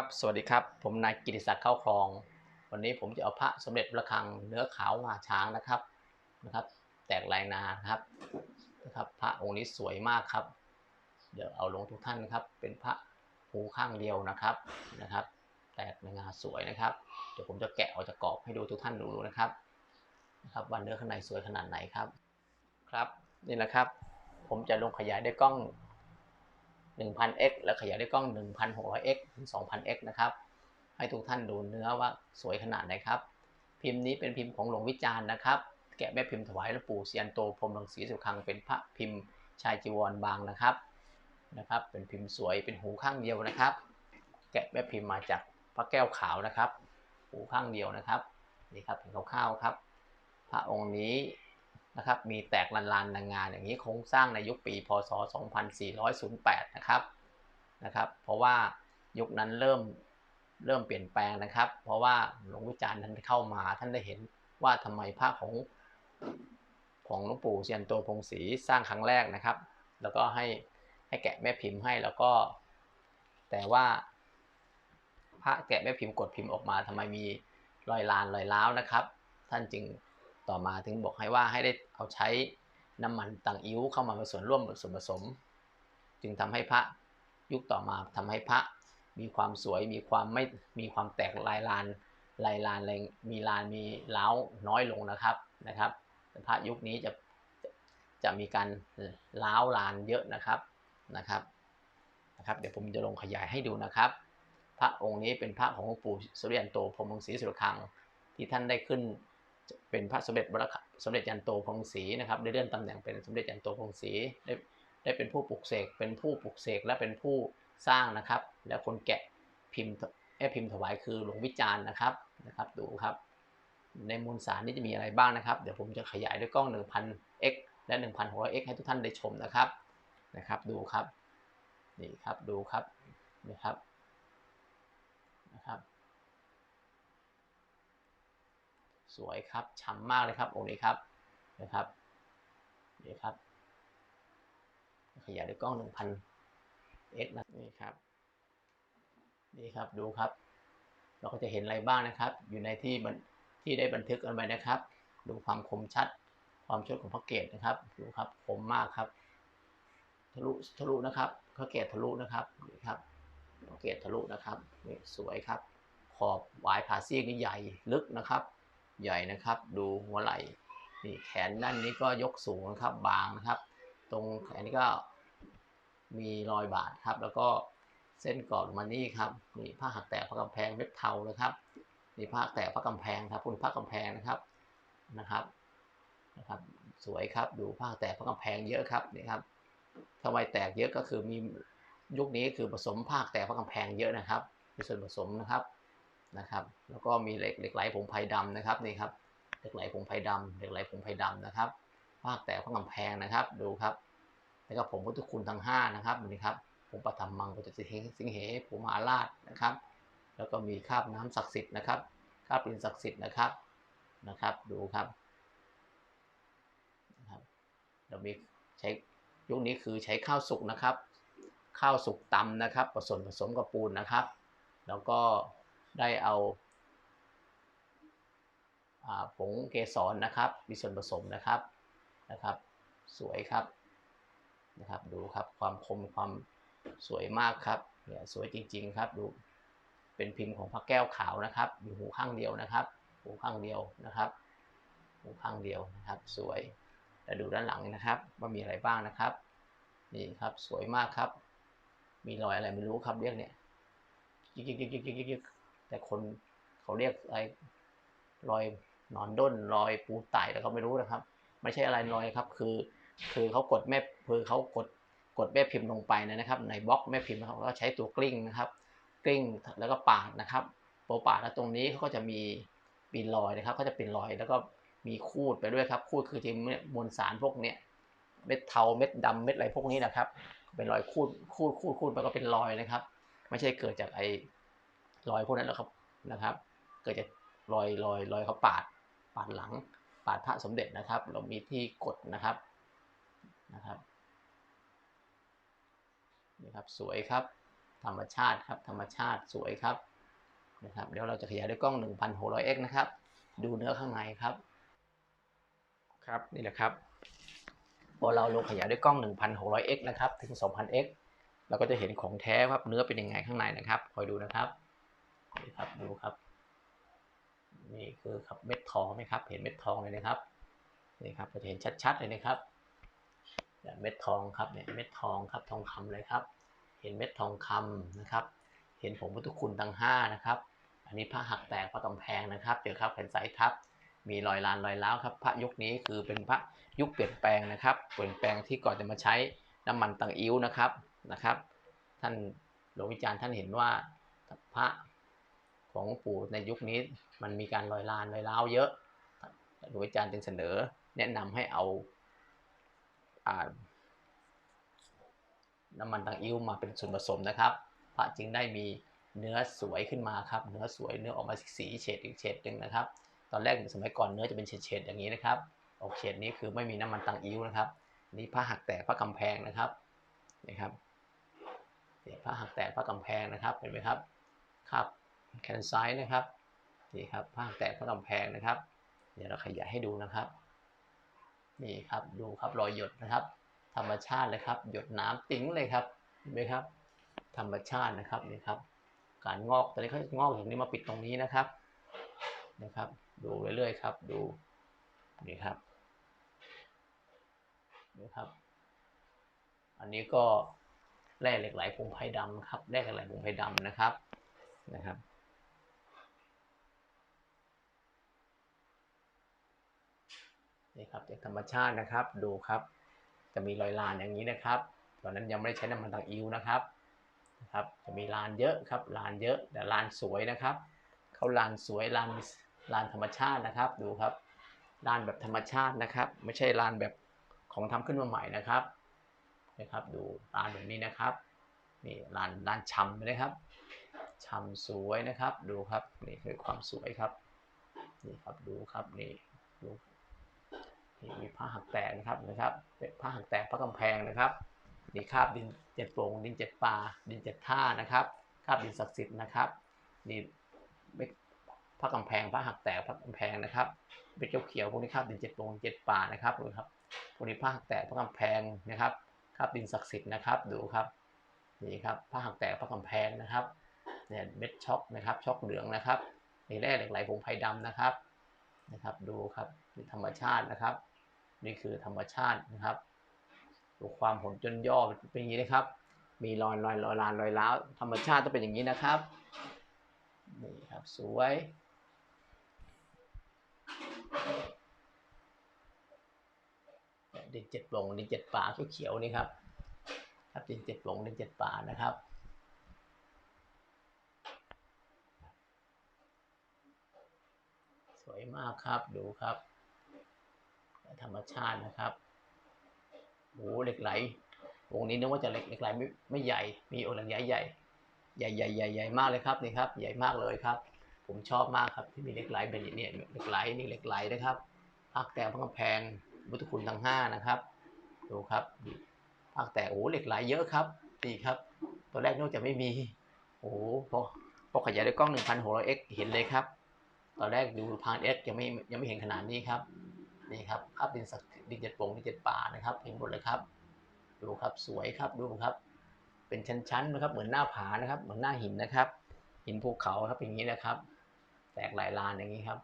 ครับสวัสดีครับ ผมนายกิติศักดิ์เข้าคลอง วันนี้ผมจะเอาพระสมเด็จพระคังเนื้อขาวงาช้างนะครับนะครับ แตกลายนานครับนะครับ พระองค์นี้สวยมากครับ เดี๋ยวเอาลงทุกท่านนะครับ เป็นพระหูข้างเดียวนะครับนะครับ แตกในงาสวยนะครับ เดี๋ยวผมจะแกะออกจากกรอบให้ดูทุกท่านดูนะครับนะครับว่าเนื้อข้างในสวยขนาดไหนครับ ครับนี่แหละครับ ผมจะลงขยายด้วยกล้อง 1000x แล้วขยายด้วยกล้อง 1600x ถึง 2000x นะครับ ให้ทุกท่านดูเนื้อว่าสวยขนาดไหนครับ พิมพ์นี้เป็นพิมพ์ของหลวงวิจารณ์นะครับ แกะแม่พิมพ์ถวายหลวงปู่เซียนโตพรหมรังสีสุขังเป็นพระพิมพ์ชายจีวรบางนะครับนะครับ เป็นพิมพ์สวยเป็นหูข้างเดียวนะครับ แกะแม่พิมพ์มาจากพระแก้วขาวนะครับ หูข้างเดียวนะครับนี่ครับเห็นคร่าวๆครับ พระองค์นี้ นะครับมีแตกลานลานางงานอย่างนี้โครงสร้างในยุคปีพศ 2408 นะครับนะครับ เพราะว่ายุคนั้นเริ่มเริ่มเปลี่ยนแปลงนะครับ เพราะว่าหลวงวิจารณ์ท่านเข้ามาท่านได้เห็นว่าทำไมพระของของหลวงปู่เซียนโตพงศรีสร้างครั้งแรกนะครับ แล้วก็ให้ให้แกะแม่พิมพ์ให้แล้วก็ แต่ว่าพระแกะแม่พิมพ์กดพิมพ์ออกมาทำไมมีรอยลานรอยร้าวนะครับ ท่านจึง ต่อมาถึงบอกให้ว่าให้ได้เอาใช้น้ำมันต่างอิ้วเข้ามาผสมร่วมส่วนผสม จึงทำให้พระยุคต่อมาทำให้พระมีความสวยมีความไม่มีความแตกลายลานลายลานอะไรมีลานมีเล้าน้อยลงนะครับนะครับพระยุคนี้จะจะจะมีการเล้าลานเยอะนะครับนะครับนะครับ เดี๋ยวผมจะลงขยายให้ดูนะครับ พระองค์นี้เป็นพระของหลวงปู่สุริยันโตพรมวงศรีสุรคังที่ท่านได้ขึ้น เป็นพระสมเด็จพระสมเด็จยันโตพงศรีนะครับได้เลื่อนตำแหน่งเป็นสมเด็จยันโตพงศรีได้ได้เป็นผู้ปลุกเสกเป็นผู้ปลุกเสกและเป็นผู้สร้างนะครับ แล้วคนแกะพิมพ์แอพิมพ์ถวายคือหลวงวิจารณ์นะครับนะครับดูครับในมูลสารนี้จะมีอะไรบ้างนะครับ เดี๋ยวผมจะขยายด้วยกล้อง 1000x และ 1600x ให้ทุกท่านได้ชมนะครับนะครับ ดูครับนี่ครับดูครับนี่ครับนะครับ สวยครับฉ่ำมากเลยครับองค์นี้ครับนะครับนี่ครับ ขยายด้วยกล้อง 1000 x นะนี่ครับนี่ครับดูครับ เราก็จะเห็นอะไรบ้างนะครับ อยู่ในที่มันที่ได้บันทึกกันไว้นะครับ ดูความคมชัด ความชดของพระเกศนะครับดูครับคมมากครับ ทะลุทะลุนะครับพระเกศทะลุนะครับนี่ครับพระเกศทะลุนะครับนี่สวยครับ ขอบวายผาซีกนี่ใหญ่ลึกนะครับ ใหญ่นะครับ ดูหัวไหล่นี่แขนด้านนี้ก็ยกสูงนะครับ บางนะครับ ตรงแขนนี้ก็มีรอยบาดครับ แล้วก็เส้นกรอบมานี่ครับนี่ผ้าหักแตกผ้ากำแพงเม็ดเทานะครับนี่ผ้าแตกผ้ากำแพงครับคุณผ้ากำแพงนะครับนะครับนะครับ สวยครับดูผ้าแตกผ้ากำแพงเยอะครับนี่ครับทำไมแตกเยอะก็คือมียุคนี้คือผสมผ้าแตกผ้ากำแพงเยอะนะครับมีส่วนผสมนะครับ นะครับ แล้วก็มีเหล็กเหล็กไหลผงไผ่ดำนะครับนี่ครับเหล็กไหลผงไผ่ดำเหล็กไหลผงไผ่ดำนะครับผ้าหักแตกผ้ากำแพงนะครับดูครับแล้วก็ผมพุทธคุณทั้งห้านะครับนี่ครับผมปฐมมังปฏิสิงสิงเหผมหาราชนะครับ แล้วก็มีคาบน้ำศักดิ์สิทธิ์นะครับคาบดินศักดิ์สิทธิ์นะครับนะครับดูครับนะครับเรามีใช้ยุคนี้คือใช้ข้าวสุกนะครับ ข้าวสุกตำนะครับผสมผสมกับปูนนะครับ แล้วก็ ได้เอาผงเกสรนะครับ มีส่วนผสมนะครับนะครับ สวยครับนะครับ ดูครับความคมความสวยมากครับเนี่ยสวยจริง ๆ ครับดูเป็นพิมพ์ของพระแก้วขาวนะครับอยู่หูข้างเดียวนะครับ หูข้างเดียวนะครับ หูข้างเดียวนะครับ สวยแล้วดูด้านหลังนะครับ ว่ามีอะไรบ้างนะครับนี่ครับสวยมากครับ มีรอยอะไรไม่รู้ครับเรียกเนี่ยยิกยิกยิกยิกยิกยิก แต่คนเขาเรียกอะไรรอยนอนด้นรอยปูไต่แล้วก็ไม่รู้นะครับ ไม่ใช่อะไรรอยครับ คือคือเขากดแม่คือเขากดกดแม่พิมพ์ลงไปนะครับ ในบล็อกแม่พิมพ์นะครับก็ใช้ตัวกลิ้งนะครับ กลิ้งแล้วก็ปาดนะครับโปปาดแล้วตรงนี้เขาก็จะมีปีนรอยนะครับก็จะเป็นรอยแล้วก็มีคูดไปด้วยครับ คูดคือที่มวลสารพวกเนี้ยเม็ดเทาเม็ดดำเม็ดอะไรพวกนี้นะครับ เป็นรอยคูดคูดคูดคูดไปก็เป็นรอยนะครับ ไม่ใช่เกิดจากไอ รอยพวกนั้นหรอกครับนะครับ เกิดจากรอยรอยรอยเขาปาดปาดหลังปาดพระสมเด็จนะครับ เรามีที่กดนะครับนะครับนี่ครับสวยครับ ธรรมชาติครับธรรมชาติสวยครับนะครับเดี๋ยวเราจะขยายด้วยกล้อง 1600x นะครับ ดูเนื้อข้างในครับ ครับนี่แหละครับพอเราลงขยายด้วยกล้อง 1600x นะครับ ถึง 2000x เราก็จะเห็นของแท้ครับเนื้อเป็นยังไงข้างในนะครับ คอยดูนะครับ นี่ครับดูครับ นี่คือครับเม็ดทองไหมครับ เห็นเม็ดทองเลยนะครับนี่ครับจะเห็นชัดๆเลยนะครับเม็ดทองครับเนี่ยเม็ดทองครับทองคำเลยครับ เห็นเม็ดทองคำนะครับ เห็นผงพุทธคุณทั้งห้านะครับ อันนี้พระหักแตกพระกำแพงนะครับเจอครับแผ่นสายทับมีรอยลานรอยล้าวครับพระยุคนี้คือเป็นพระยุคเปลี่ยนแปลงนะครับเปลี่ยนแปลงที่ก่อนจะมาใช้น้ำมันตังอิ้วนะครับนะครับ ท่านหลวงวิจารณ์ท่านเห็นว่าพระ ของปู่ในยุคนี้มันมีการลอยลานลอยล้าวเยอะหลวงวิจารณ์จึงเสนอ แนะนำให้เอาอ่าน้ำมันตังอิ้วมาเป็นส่วนผสมนะครับ พระจึงได้มีเนื้อสวยขึ้นมาครับ เนื้อสวยเนื้อออกมาสีเฉดอีกเฉดหนึ่งนะครับ ตอนแรกสมัยก่อนเนื้อจะเป็นเฉดๆอย่างนี้นะครับ ออกเฉดนี้คือไม่มีน้ำมันตังอิ้วนะครับ นี่ผ้าหักแตกผ้ากำแพงนะครับนี่ครับนี่ผ้าหักแตกผ้ากำแพงนะครับเห็นไหมครับครับ แขนซ้ายนะครับนี่ครับผ้าหักแตกผ้ากำแพงนะครับ เดี๋ยวเราขยายให้ดูนะครับนี่ครับดูครับรอยหยดนะครับ ธรรมชาติเลยครับ หยดน้ำติ๋งเลยครับเห็นไหมครับ ธรรมชาตินะครับนี่ครับ การงอกตอนนี้เขางอกตรงนี้มาปิดตรงนี้นะครับนะครับ ดูเรื่อยๆครับ ดูนี่ครับนี่ครับ อันนี้ก็แร่เหล็กไหลพงไพดำครับแร่เหล็กไหลพงไพดำนะครับนะครับ นี่ครับจากธรรมชาตินะครับดูครับ จะมีรอยลานอย่างนี้นะครับตอนนั้นยังไม่ได้ใช้น้ำมันตังอิ้วนะครับนะครับจะมีลานเยอะครับลานเยอะแต่ลานสวยนะครับเขาลานสวยลานลานธรรมชาตินะครับดูครับลานแบบธรรมชาตินะครับ ไม่ใช่ลานแบบของทำขึ้นมาใหม่นะครับนะครับ ดูลานแบบนี้นะครับนี่ลานลานชำนะครับชำสวยนะครับดูครับนี่คือความสวยครับนี่ครับดูครับนี่ดู มีผ้าหักแตกนะครับนะครับเป็นผ้าหักแตกพระกำแพงนะครับนี่คราบดินเจ็ดโป่งดินเจ็ดป่าดินเจ็ดท่านะครับคราบดินศักดิ์สิทธิ์นะครับนี่ไม่พระกำแพงพระหักแตกพระกำแพงนะครับเป็นเขียวพวกนี้คราบดินเจ็ดโป่งเจ็ดป่านะครับดูครับพวกนี้ผ้าหักแตกพระกำแพงนะครับคราบดินศักดิ์สิทธิ์นะครับดูครับนี่ครับผ้าหักแตกพระกำแพงนะครับเนี่ยเม็ดช็อกนะครับช็อกเหลืองนะครับนี่แร่เหล็กไหลผงไผ่ดำนะครับนะครับ ดูครับธรรมชาตินะครับ นี่คือธรรมชาตินะครับดูความผลจนย่อเป็นอย่างนี้นะครับ มีรอยรอยรอยลานรอยร้าวธรรมชาติต้องเป็นอย่างนี้นะครับนี่ครับสวยดินเจ็ดปลงดินเจ็ดป่าเขียวๆนี่ครับครับดินเจ็ดปลงดินเจ็ดป่านะครับสวยมากครับ ดูครับ ธรรมชาตินะครับโอ้เหล็กไหลวงนี้นึกว่าจะเหล็กเหล็กไหลไม่ไม่ใหญ่ มีองค์หล็กใหญ่ใหญ่ใหญ่ใหญ่ใหญ่ใหญ่มากเลยครับนี่ครับ ใหญ่มากเลยครับ ผมชอบมากครับที่มีเหล็กไหลแบบนี้เนี่ยเหล็กไหลนี่เหล็กไหลนะครับภาคแตกพระกำแพงบุตรคุณทั้งห้านะครับดูครับภาคแตกโอ้เหล็กไหลเยอะครับนี่ครับตัวแรกนึกว่าจะไม่มีโอ้พอพอขยายด้วยกล้อง 1600x เห็นเลยครับ ตอนแรกดูพานเอสยังไม่ยังไม่เห็นขนาดนี้ครับ นี่ครับคราบดินสักดินเจ็ดป่งดินเจ็ดป่านะครับเห็นหมดเลยครับ ดูครับสวยครับดูครับ เป็นชั้นๆนะครับเหมือนหน้าผานะครับ เหมือนหน้าหินนะครับ หินภูเขาครับอย่างนี้นะครับ แตกหลายลานอย่างนี้ครับ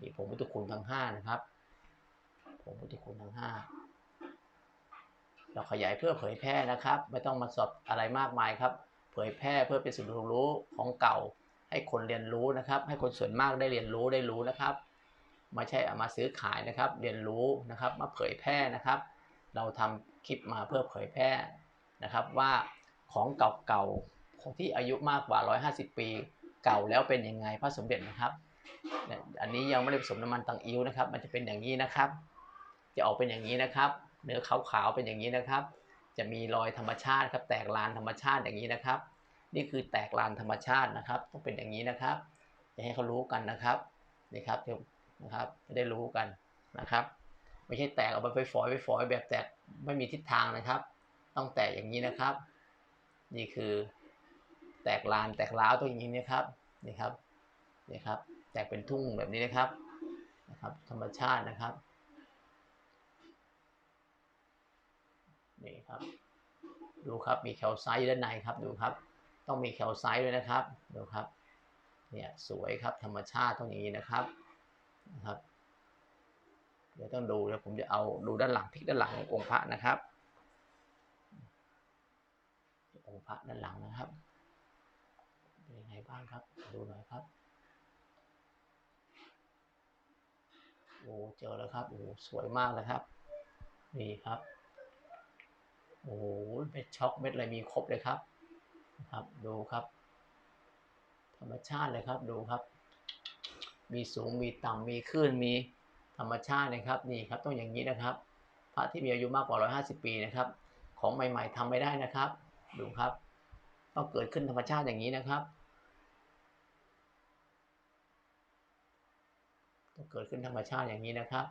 มีผงพุทธคุณทั้งห้านะครับผงพุทธคุณทั้งห้าเราขยายเพื่อเผยแพร่นะครับ ไม่ต้องมาสอบอะไรมากมายครับ เผยแพร่เพื่อเป็นศูนย์เรียนรู้ของเก่า ให้คนเรียนรู้นะครับ ให้คนส่วนมากได้เรียนรู้ได้รู้นะครับ ไม่ใช่เอามาซื้อขายนะครับ เรียนรู้นะครับมาเผยแพร่นะครับ เราทำคลิปมาเพื่อเผยแพร่นะครับว่าของเก่าๆของที่อายุมากกว่า 150 ปีเก่าแล้วเป็นยังไงพระสมเด็จนะครับ อันนี้ยังไม่ได้ผสมน้ำมันตังอิ้วนะครับ มันจะเป็นอย่างนี้นะครับ จะออกเป็นอย่างนี้นะครับ เนื้อขาวๆเป็นอย่างนี้นะครับ จะมีรอยธรรมชาติครับ แตกลานธรรมชาติอย่างนี้นะครับ นี่คือแตกลานธรรมชาตินะครับ ต้องเป็นอย่างนี้นะครับ จะให้เขารู้กันนะครับนี่ครับ นะครับจะได้รู้กันนะครับ ไม่ใช่แตกออกไปฝอยๆฝอยแบบแตกไม่มีทิศทางนะครับ ต้องแตกอย่างนี้นะครับ นี่คือแตกลานแตกร้าวตัวอย่างนี้นะครับนี่ครับนี่ครับ แตกเป็นทุ่งแบบนี้นะครับนะครับ ธรรมชาตินะครับนี่ครับ ดูครับมีแคลไซต์ด้านในครับดูครับ ต้องมีแคลไซต์ด้วยนะครับดูครับเนี่ยสวยครับธรรมชาติต้องอย่างนี้นะครับ นะครับเดี๋ยวต้องดูแล้วผมจะเอาดูด้านหลังพลิกด้านหลังขององค์พระนะครับองค์พระด้านหลังนะครับเป็นยังไงบ้างครับ ดูหน่อยครับโอ้เจอแล้วครับโอ้สวยมากเลยครับนี่ครับโอ้โหเม็ดช็อกเม็ดอะไรมีครบเลยครับครับ ดูครับ ธรรมชาติเลยครับดูครับ มีสูงมีต่ำมีคลื่นมีธรรมชาตินะครับนี่ครับต้องอย่างนี้นะครับ พระที่มีอายุมากกว่า 150 ปีนะครับ ของใหม่ๆทำไม่ได้นะครับดูครับ ต้องเกิดขึ้นธรรมชาติอย่างนี้นะครับต้องเกิดขึ้นธรรมชาติอย่างนี้นะครับ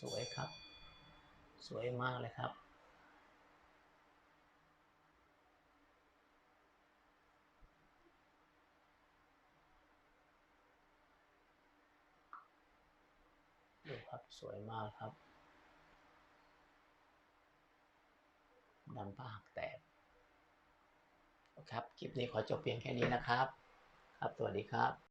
สวยครับ สวยมากเลยครับ ดูครับ สวยมากครับดันผ้าหักแตกครับ คลิปนี้ขอจบเพียงแค่นี้นะครับ ครับ สวัสดีครับ